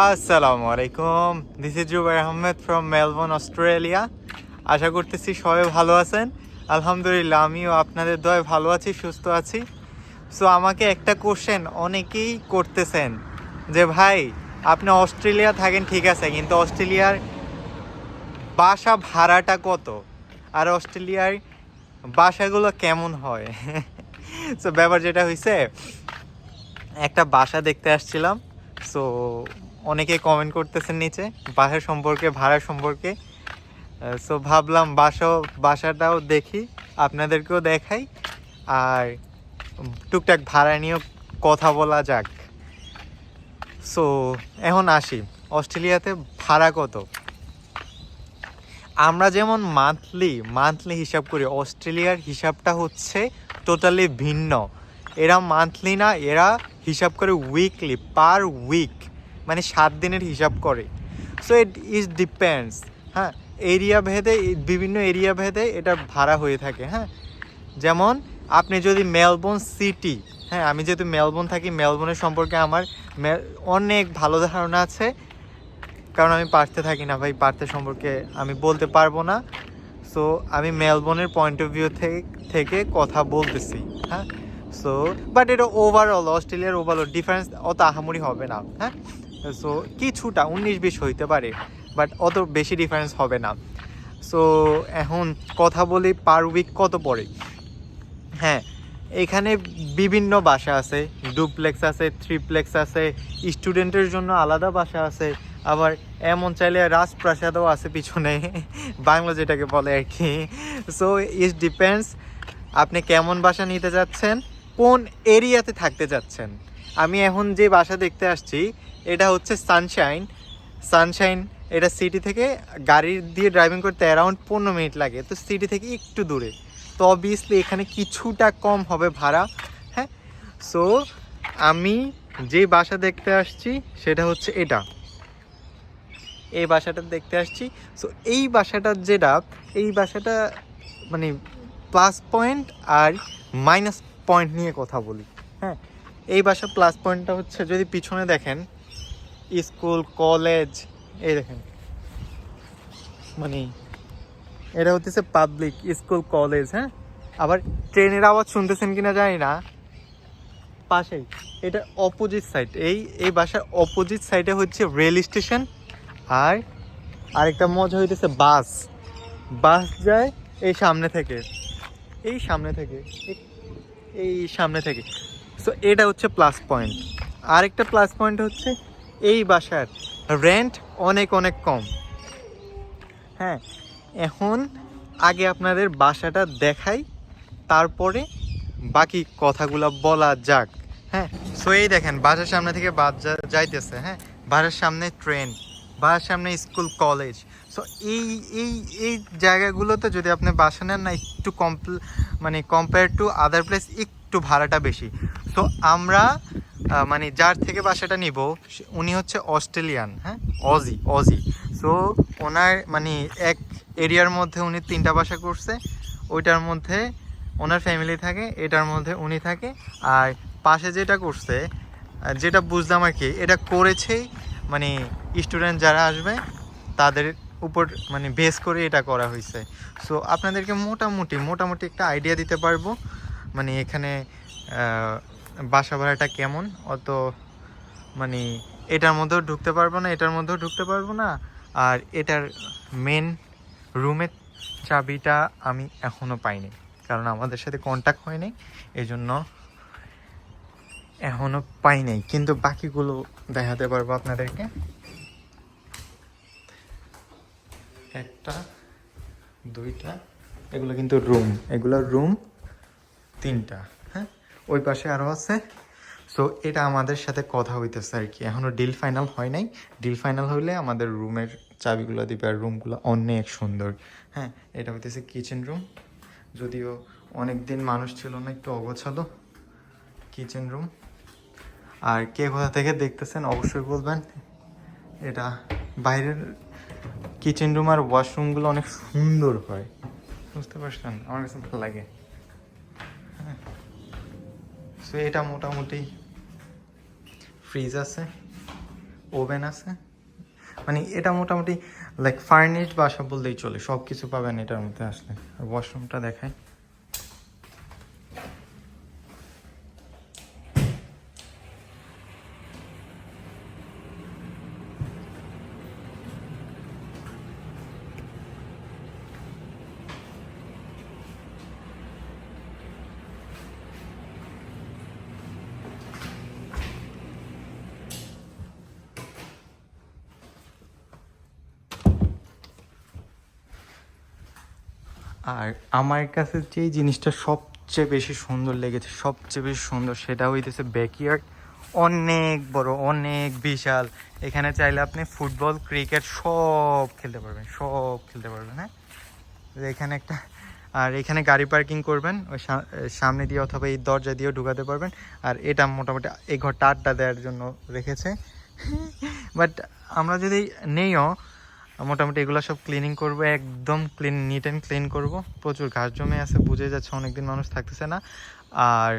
আসসালামু আলাইকুম this is Zubai Ahmed from Melbourne Australia আশা করতেছি সবাই ভালো আছেন। আলহামদুলিল্লাহ, আমিও আপনাদের দয় ভালো আছি, সুস্থ আছি। সো আমাকে একটা কোশ্চেন অনেকেই করতেছেন যে, ভাই, আপনি অস্ট্রেলিয়া থাকেন, ঠিক আছে, কিন্তু অস্ট্রেলিয়ার বাসা ভাড়াটা কত? আর অস্ট্রেলিয়ার বাসাগুলো কেমন হয়? সো ব্যাপার যেটা হয়েছে একটা বাসা দেখতে আসছিলাম। সো অনেকে কমেন্ট করতেছেন নিচে, বাসা সম্পর্কে, ভাড়া সম্পর্কে। সো ভাবলাম বাসা, বাসাটাও দেখি, আপনাদেরকেও দেখাই। আর টুকটাক ভাড়া নিয়েও কথা বলা যাক। সো এখন আসি। অস্ট্রেলিয়াতে ভাড়া কত? আমরা যেমন মান্থলি মান্থলি হিসাব করি, অস্ট্রেলিয়ার হিসাবটা হচ্ছে টোটালি ভিন্ন। এরা মান্থলি না, এরা হিসাব করে উইকলি পার উইক মানে সাত দিনের হিসাব করে। সো ইট ইজ ডিপেন্ডস হ্যাঁ? এরিয়া ভেদে, বিভিন্ন এরিয়া ভেদে এটা ভাড়া হয়ে থাকে হ্যাঁ? যেমন, আপনি যদি মেলবোর্ন সিটি হ্যাঁ? আমি যেহেতু মেলবোর্ন থাকি মেলবোর্নের সম্পর্কে আমার অনেক ভালো ধারণা আছে। কারণ আমি পারতে থাকি না ভাই, পারতে সম্পর্কে আমি বলতে পারব না। সো আমি মেলবোর্নের পয়েন্ট অফ ভিউ থেকে থেকে কথা বলতেছি হ্যাঁ? সো বাট এটা ওভারঅল অস্ট্রেলিয়ার ওভারঅল ডিফারেন্স অত আহামরি হবে না হ্যাঁ? সো কিছুটা উনিশ বিশ হইতে পারে বাট অত বেশি ডিফারেন্স হবে না। সো এখন কথা বলি পার উইক কত পড়ে? হ্যাঁ এখানে বিভিন্ন বাসা আছে ডুপ্লেক্স আছে থ্রিপ্লেক্স আছে স্টুডেন্টের জন্য আলাদা বাসা আছে, আবার এমন চাইলে রাজপ্রাসাদও আছে পিছনে, বাংলা যেটাকে বলে আর কি। সো ইট ডিপেন্ডস আপনি কেমন বাসা নিতে যাচ্ছেন, কোন এরিয়াতে থাকতে যাচ্ছেন। আমি এখন যে বাসা দেখতে আসছি এটা হচ্ছে সানশাইন সানশাইন এটা সিটি থেকে গাড়ি দিয়ে ড্রাইভিং করতে অ্যারাউন্ড পনেরো মিনিট লাগে। তো সিটি থেকে একটু দূরে। তো অবভিয়াসলি এখানে কিছুটা কম হবে ভাড়া হ্যাঁ? সো আমি যে বাসা দেখতে আসছি, সেটা হচ্ছে এটা। এই বাসাটা দেখতে আসছি। সো এই বাসাটার যেটা, এই বাসাটা মানে প্লাস পয়েন্ট আর মাইনাস পয়েন্ট নিয়ে কথা বলি হ্যাঁ? এই বাসা প্লাস পয়েন্টটা হচ্ছে, যদি পিছনে দেখেন স্কুল, কলেজ, এই দেখেন। মানে এটা হচ্ছে পাবলিক স্কুল, কলেজ হ্যাঁ? আবার ট্রেনের আওয়াজ শুনতেছেন কিনা জানি না। পাশেই, এটা অপোজিট সাইড এই এই বাসার অপোজিট সাইডে হচ্ছে রেল স্টেশন আর আরেকটা মজা হইতেছে বাস বাস যায় এই সামনে থেকে, এই সামনে থেকে, এই সামনে থেকে। সো এটা হচ্ছে প্লাস পয়েন্ট আরেকটা প্লাস পয়েন্ট হচ্ছে এই বাসার রেন্ট অনেক অনেক কম। হ্যাঁ এখন আগে আপনাদের বাসাটা দেখাই, তারপরে বাকি কথাগুলো বলা যাক। হ্যাঁ সো এই দেখেন, বাসার সামনে থেকে যা- যাইতেছে হ্যাঁ? বাসার সামনে ট্রেন বাসার সামনে স্কুল কলেজ সো এই এই এই জায়গাগুলোতে যদি আপনি বাসা নেন না, একটু কমপ্ল মানে কম্পেয়ার টু আদার প্লেস একটু ভাড়াটা বেশি। সো আমরা মানে যার থেকে বাসাটা নিব উনি হচ্ছে অস্ট্রেলিয়ান হ্যাঁ? অজি অজি সো ওনার মানে এক এরিয়ার মধ্যে উনি তিনটা বাসা করছে, ওইটার মধ্যে ওনার ফ্যামিলি থাকে, এটার মধ্যে উনি থাকে, আর পাশে যেটা করছে যেটা বুঝলাম আর কি, এটা করেছেই মানে স্টুডেন্ট যারা আসবে, তাদের উপর মানে বেস করে এটা করা হয়েছে। সো আপনাদেরকে মোটামুটি মোটামুটি একটা আইডিয়া দিতে পারব। মানে এখানে বাসা ভাড়াটা কেমন? অত মানে এটার মধ্যেও ঢুকতে পারব না, এটার মধ্যেও ঢুকতে পারব না। আর এটার মেন রুমের চাবিটা আমি এখনও পাইনি, কারণ আমাদের সাথে কন্ট্যাক্ট হয়নি এই জন্য এখনও পাই নাই। কিন্তু বাকিগুলো দেখাতে পারব আপনাদেরকে। একটা, দুইটা, এগুলো কিন্তু রুম এগুলো রুম তিনটা। ওই পাশে আরও আছে। সো এটা আমাদের সাথে কথা হইতেছে আর কি। এখনও ডিল ফাইনাল হয় নাই। ডিল ফাইনাল হইলে আমাদের রুমের চাবিগুলো দিবে আর রুমগুলো অনেক সুন্দর। হ্যাঁ এটা হইতেছে কিচেন রুম যদিও অনেক দিন মানুষ ছিল না, একটু অগোছালো কিচেন রুম আর কে কোথা থেকে দেখতেছেন অবশ্যই বলবেন। এটা বাইরের কিচেন রুম আর ওয়াশরুমগুলো অনেক সুন্দর হয়। বুঝতে পারছেন? আমার কাছে ভালো লাগে। সো এটা মোটামুটি ফ্রিজ আছে ওভেন আছে। মানে এটা মোটামুটি লাইক ফার্নিশড বাসা বললেই চলে সব কিছু পাবেন এটার মধ্যে আসলে। আর ওয়াশরুমটা দেখায় আর আমার কাছে যেই জিনিসটা সবচেয়ে বেশি সুন্দর লেগেছে, সবচেয়ে বেশি সুন্দর সেটা হইতেছে ব্যাকইয়ার্ড অনেক বড়, অনেক বিশাল। এখানে চাইলে আপনি ফুটবল, ক্রিকেট সব খেলতে পারবেন, সব খেলতে পারবেন হ্যাঁ? এখানে একটা, আর এখানে গাড়ি পার্কিং করবেন, ওই সামনে দিয়ে অথবা এই দরজা দিয়েও ঢুকাতে পারবেন। আর এটা মোটামুটি এই ঘরটা আড্ডা দেওয়ার জন্য রেখেছে। বাট আমরা যদি নেইও মোটামুটি এগুলো সব ক্লিনিং করব, একদম ক্লিন নিট অ্যান্ড ক্লিন করব। প্রচুর ঘাস জমে আছে, বুঝে যাচ্ছে অনেকদিন মানুষ থাকতেছে না। আর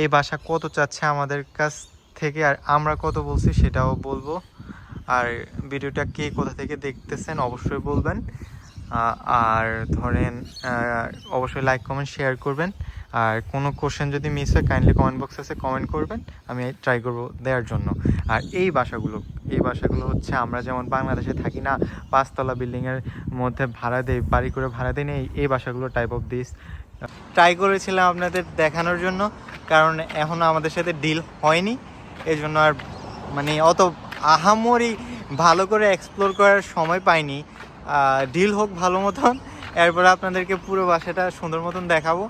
এই বাসা কত চাচ্ছে আমাদের কাছ থেকে, আর আমরা কত বলছি সেটাও বলব। আর ভিডিওটা কে কোথা থেকে দেখতেছেন অবশ্যই বলবেন। আর ধরেন অবশ্যই লাইক কমেন্ট শেয়ার করবেন। আর কোনো কোশ্চেন যদি মিস হয় কাইন্ডলি কমেন্ট বক্স আছে কমেন্ট করবেন। আমি ট্রাই করব দেওয়ার জন্য। আর এই বাসাগুলো এই বাসাগুলো হচ্ছে আমরা যেমন বাংলাদেশে থাকি না, পাঁচতলা বিল্ডিংয়ের মধ্যে ভাড়া দেই, বাড়ি করে ভাড়া দিই না এই- এই বাসাগুলো টাইপ অফ দিস ট্রাই করেছিলাম আপনাদের দেখানোর জন্য, কারণ এখনও আমাদের সাথে ডিল হয়নি। এই জন্য আর মানে অত আহামরি ভালো করে এক্সপ্লোর করার সময় পাইনি। ডিল হোক ভালো মতন, এরপরে আপনাদেরকে পুরো বাসাটা সুন্দর মতন দেখাবো।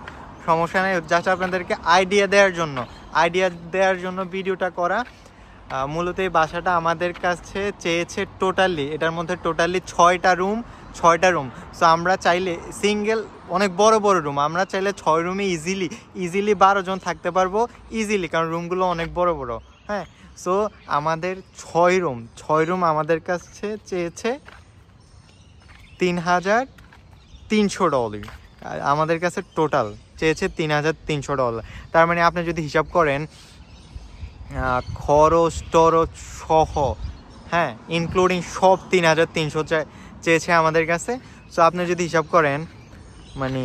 সমস্যা নেই। জাস্ট আপনাদেরকে আইডিয়া দেওয়ার জন্য আইডিয়া দেওয়ার জন্য ভিডিওটা করা। মূলত এই বাসাটা আমাদের কাছে চেয়েছে টোটালি এটার মধ্যে টোটালি ছয়টা রুম ছয়টা রুম সো আমরা চাইলে সিঙ্গেল অনেক বড় বড় রুম আমরা চাইলে ছয় রুমে ইজিলি ইজিলি বারো জন থাকতে পারব ইজিলি কারণ রুমগুলো অনেক বড় বড়। হ্যাঁ? সো আমাদের ছয় রুম ছয় রুম আমাদের কাছে চেয়েছে তিন হাজার তিনশো আর আমাদের কাছে টোটাল চেয়েছে তিন হাজার তিনশো ডলার। তার মানে আপনি যদি হিসাব করেন খরচ টরচ সহ হ্যাঁ ইনক্লুডিং সব তিন হাজার তিনশো চেয়েছে আমাদের কাছে। সো আপনি যদি হিসাব করেন মানে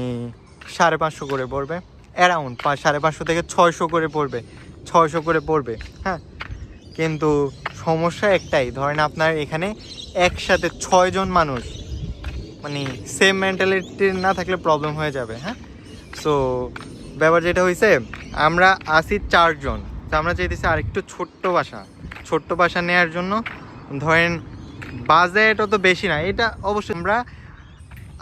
সাড়ে পাঁচশো করে পড়বে অ্যারাউন্ড পাঁচ সাড়ে পাঁচশো থেকে ছয়শো করে পড়বে, ছয়শো করে পড়বে হ্যাঁ। কিন্তু সমস্যা একটাই, ধরেন আপনার এখানে একসাথে ছয়জন মানুষ মানে সেম মেন্টালিটি না থাকলে প্রবলেম হয়ে যাবে হ্যাঁ। সো ব্যাপার যেটা হয়েছে আমরা আসি চারজন। তো আমরা চাইতেছি আরেকটু ছোট্ট বাসা। ছোট্ট বাসা নেওয়ার জন্য ধরেন বাজেট অত বেশি না। এটা অবশ্যই আমরা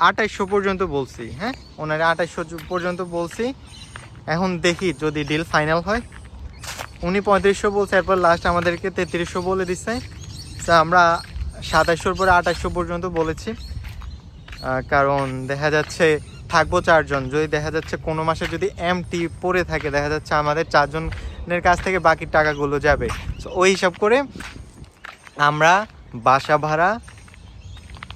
আঠাইশশো পর্যন্ত বলছি হ্যাঁ? ওনারা আঠাইশশো পর্যন্ত বলছি। এখন দেখি যদি ডিল ফাইনাল হয়। উনি পঁয়ত্রিশশো বলছে, এরপর লাস্ট আমাদেরকে তেত্রিশশো বলে দিচ্ছে। তো আমরা সাতাইশশোর পরে আঠাইশশো পর্যন্ত বলেছি। কারণ দেখা যাচ্ছে থাকব চারজন। যদি দেখা যাচ্ছে কোনো মাসে যদি এমটি পড়ে থাকে, দেখা যাচ্ছে আমাদের চারজনের কাছ থেকে বাকি টাকাগুলো যাবে। তো ওই হিসাব করে আমরা বাসা ভাড়া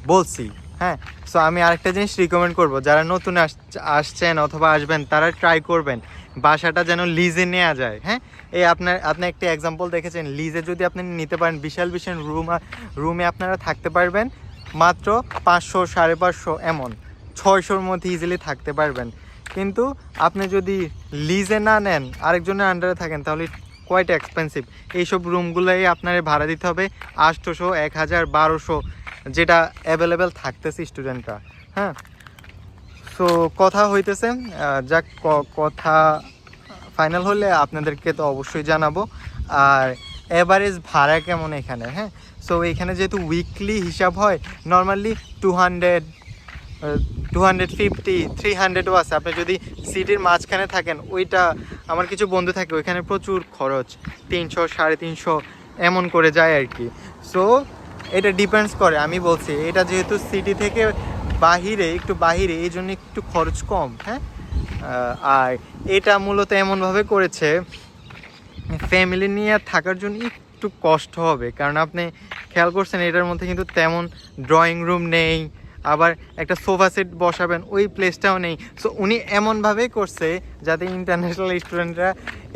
বলছি হ্যাঁ? সো আমি আরেকটা জিনিস রিকমেন্ড করব। যারা নতুন আস- আসছেন অথবা আসবেন, তারা ট্রাই করবেন বাসাটা যেন লিজে নেওয়া যায় হ্যাঁ? এই আপনার, আপনি একটা এক্সাম্পল দেখেছেন লিজে যদি আপনি নিতে পারেন, বিশাল বিশাল রুম, রুমে আপনারা থাকতে পারবেন মাত্র পাঁচশো, সাড়ে পাঁচশো এমন। ছয়শোর মধ্যে ইজিলি থাকতে পারবেন। কিন্তু আপনি যদি লিজে না নেন, আরেকজনের আন্ডারে থাকেন, তাহলে কোয়াইট এক্সপেন্সিভ এইসব রুমগুলোই আপনার ভাড়া দিতে হবে আটশোশো এক হাজার বারোশো, যেটা অ্যাভেলেবেল থাকতেছে স্টুডেন্টরা হ্যাঁ? সো কথা হইতেছে যাক কথা ফাইনাল হলে আপনাদেরকে তো অবশ্যই জানাব। আর এভারেজ ভাড়া কেমন এখানে হ্যাঁ? সো এখানে যেহেতু উইকলি হিসাব হয় normally two hundred two hundred fifty three হান্ড্রেডও আছে। আপনি যদি সিটির মাঝখানে থাকেন, ওইটা আমার কিছু বন্ধু থাকে, ওইখানে প্রচুর খরচ, তিনশো, সাড়ে তিনশো, এমন করে যায় আর কি। সো এটা ডিপেন্ডস করে, আমি বলছি, এটা যেহেতু সিটি থেকে বাহিরে, একটু বাহিরে, এই জন্য একটু খরচ কম হ্যাঁ? আর এটা মূলত এমনভাবে করেছে ফ্যামিলি নিয়ে থাকার জন্য একটু কষ্ট হবে, কারণ আপনি খেয়াল করছেন, এটার মধ্যে কিন্তু তেমন ড্রয়িং রুম নেই আবার একটা সোফা সেট বসাবেন, ওই প্লেসটাও নেই। সো উনি এমনভাবেই করছে যাতে ইন্টারন্যাশনাল স্টুডেন্টরা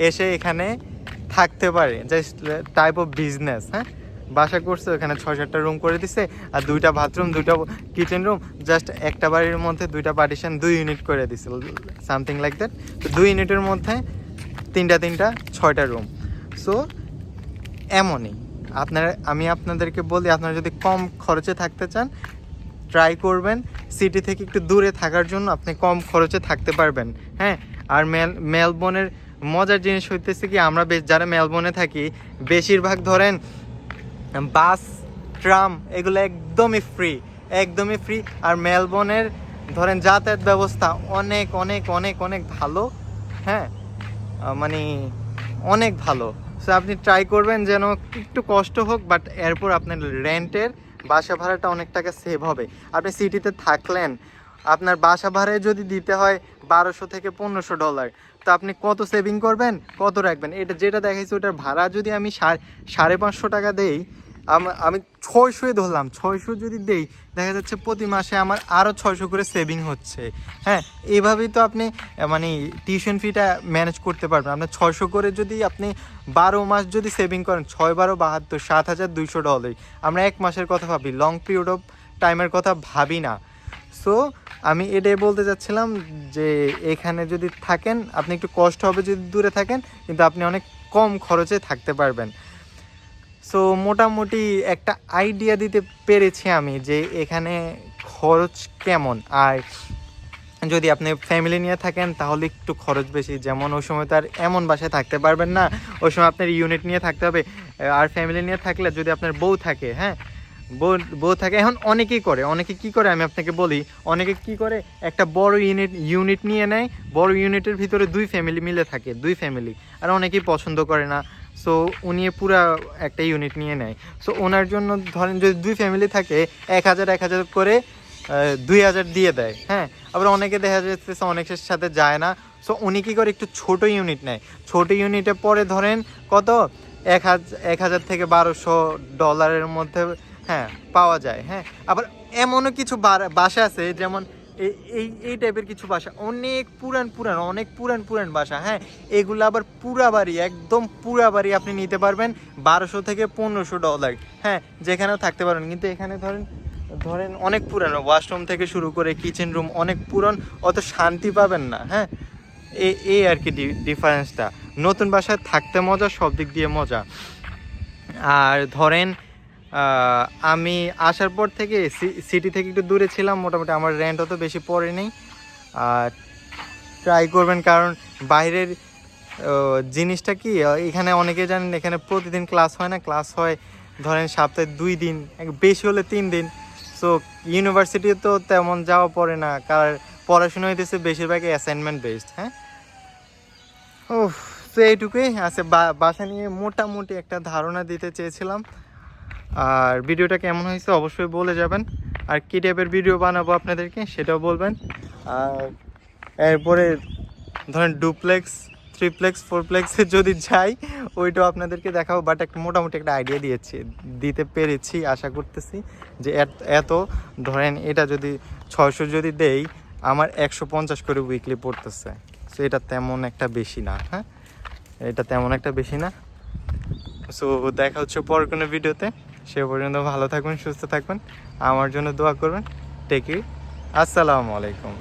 এসে এখানে থাকতে পারে। জাস্ট টাইপ অফ বিজনেস হ্যাঁ? বাসা করছে, ওখানে ছয় সাতটা রুম করে দিছে, আর দুইটা বাথরুম দুইটা কিচেন রুম জাস্ট একটা বাড়ির মধ্যে দুইটা পার্টিশন দুই ইউনিট করে দিছে সামথিং লাইক দ্যাট তো দুই ইউনিটের মধ্যে তিনটা তিনটা, ছয়টা রুম সো এমনই। আপনারা, আমি আপনাদেরকে বলি, আপনারা যদি কম খরচে থাকতে চান ট্রাই করবেন সিটি থেকে একটু দূরে থাকার জন্য আপনি কম খরচে থাকতে পারবেন হ্যাঁ? আর মেল, মেলবোর্নের মজার জিনিস হইতেছে কি, আমরা বেশ, যারা মেলবোর্নে থাকি, বেশিরভাগ ধরেন, বাস, ট্রাম, এগুলো একদমই ফ্রি একদমই ফ্রি আর মেলবোর্নের ধরেন যাতায়াত ব্যবস্থা অনেক অনেক অনেক অনেক ভালো হ্যাঁ? মানে অনেক ভালো। সো আপনি ট্রাই করবেন যেন একটু কষ্ট হোক বাট এরপর আপনার রেন্টের বাসা ভাড়াটা অনেক টাকা সেভ হবে। আপনি সিটিতে থাকলেন, আপনার বাসা ভাড়ায় যদি দিতে হয় বারোশো থেকে পনেরোশো ডলার তো আপনি কত সেভিং করবেন? কত রাখবেন? এটা যেটা দেখাইছি ওটার ভাড়া যদি আমি সাড়ে পাঁচশো টাকা দেই আম- ছয়শোই ধরলাম, ছয়শো যদি দেই, দেখা যাচ্ছে প্রতি মাসে আমার আরও ছয়শো করে সেভিং হচ্ছে। হ্যাঁ এইভাবেই তো আপনি মানে টিউশন ফিটা ম্যানেজ করতে পারবেন। আপনার ছয়শো করে যদি আপনি বারো মাস যদি সেভিং করেন, ছয় বারো বাহাত্তর, সাত হাজার দুইশো ডলার আমরা এক মাসের কথা ভাবি লং পিরিয়ড অফ টাইমের কথা ভাবি না। সো আমি এটাই বলতে চাচ্ছিলাম যে, এখানে যদি থাকেন, আপনি একটু কষ্ট হবে যদি দূরে থাকেন, কিন্তু আপনি অনেক কম খরচে থাকতে পারবেন। সো মোটামুটি একটা আইডিয়া দিতে পেরেছি আমি যে এখানে খরচ কেমন। আর যদি আপনি ফ্যামিলি নিয়ে থাকেন, তাহলে একটু খরচ বেশি। যেমন ওই সময় তো আর এমন বাসায় থাকতে পারবেন না। ওই সময় আপনার ইউনিট নিয়ে থাকতে হবে। আর ফ্যামিলি নিয়ে থাকলে যদি আপনার বউ থাকে হ্যাঁ? বউ বউ থাকে, এখন অনেকেই করে। অনেকে কি করে? আমি আপনাকে বলি, অনেকে কি করে? একটা বড় ইউনিট ইউনিট নিয়ে নেয়। বড় ইউনিটের ভিতরে দুই ফ্যামিলি মিলে থাকে, দুই ফ্যামিলি আর অনেকেই পছন্দ করে না। সো উনি পুরা একটা ইউনিট নিয়ে নেয়। সো ওনার জন্য ধরেন যদি দুই ফ্যামিলি থাকে, এক হাজার এক হাজার করে দুই হাজার দিয়ে দেয় হ্যাঁ? আবার অনেকে দেখা যাচ্ছে অনেকের সাথে যায় না। সো উনি কী করে একটু ছোট ইউনিট নেয়। ছোট ইউনিটে পরে ধরেন কত? এক হাজার এক হাজার থেকে বারোশো ডলারের মধ্যে হ্যাঁ পাওয়া যায় হ্যাঁ? আবার এমনও কিছু বাসা আছে, যেমন এই- এই টাইপের কিছু বাসা। অনেক পুরান পুরান, অনেক পুরান পুরান বাসা হ্যাঁ? এগুলো আবার পুরা বাড়ি, একদম পুরা বাড়ি আপনি নিতে পারবেন বারোশো থেকে পনেরোশো ডলার হ্যাঁ? যেখানেও থাকতে পারেন কিন্তু এখানে ধরেন ধরেন অনেক পুরানো। ওয়াশরুম থেকে শুরু করে কিচেন রুম অনেক পুরন, অত শান্তি পাবেন না হ্যাঁ? এই আর কি ডিফারেন্সটা নতুন বাসায় থাকতে মজা, সব দিক দিয়ে মজা। আর ধরেন আমি আসার পর থেকে সিটি থেকে একটু দূরে ছিলাম, মোটামুটি আমার রেন্ট অত বেশি পড়ে নেই। আর ট্রাই করবেন, কারণ বাইরের জিনিসটা কি এখানে অনেকে জানেন, এখানে প্রতিদিন ক্লাস হয় না ক্লাস হয় ধরেন সপ্তাহে দুই দিন বেশি হলে তিন দিন। সো ইউনিভার্সিটি তো তেমন যাওয়া পড়ে না কারণ পড়াশোনা হইতেছে বেশিরভাগই অ্যাসাইনমেন্ট বেসড হ্যাঁ? ও তো এইটুকুই আছে বা- বাসা নিয়ে মোটামুটি একটা ধারণা দিতে চেয়েছিলাম। আর ভিডিওটা কেমন হয়েছে অবশ্যই বলে যাবেন। আর কী টাইপের ভিডিও বানাবো আপনাদেরকে সেটাও বলবেন। আর এরপরে ধরেন ডুপ্লেক্স থ্রিপ্লেক্স ফোরপ্লেক্সে যদি যাই, ওইটাও আপনাদেরকে দেখাবো বাট একটা মোটামুটি একটা আইডিয়া দিয়েছি, দিতে পেরেছি, আশা করতেছি যে এত- ধরেন এটা যদি ছয়শো যদি দেই, আমার একশো পঞ্চাশ করে উইকলি পড়তেছে। সো এটা তেমন একটা বেশি না হ্যাঁ? এটা তেমন একটা বেশি না। সো দেখা হচ্ছে পর কোনো ভিডিওতে সে পর্যন্ত ভালো থাকবেন সুস্থ থাকবেন। আমার জন্য দোয়া করবেন। টেক আসসালামু আলাইকুম।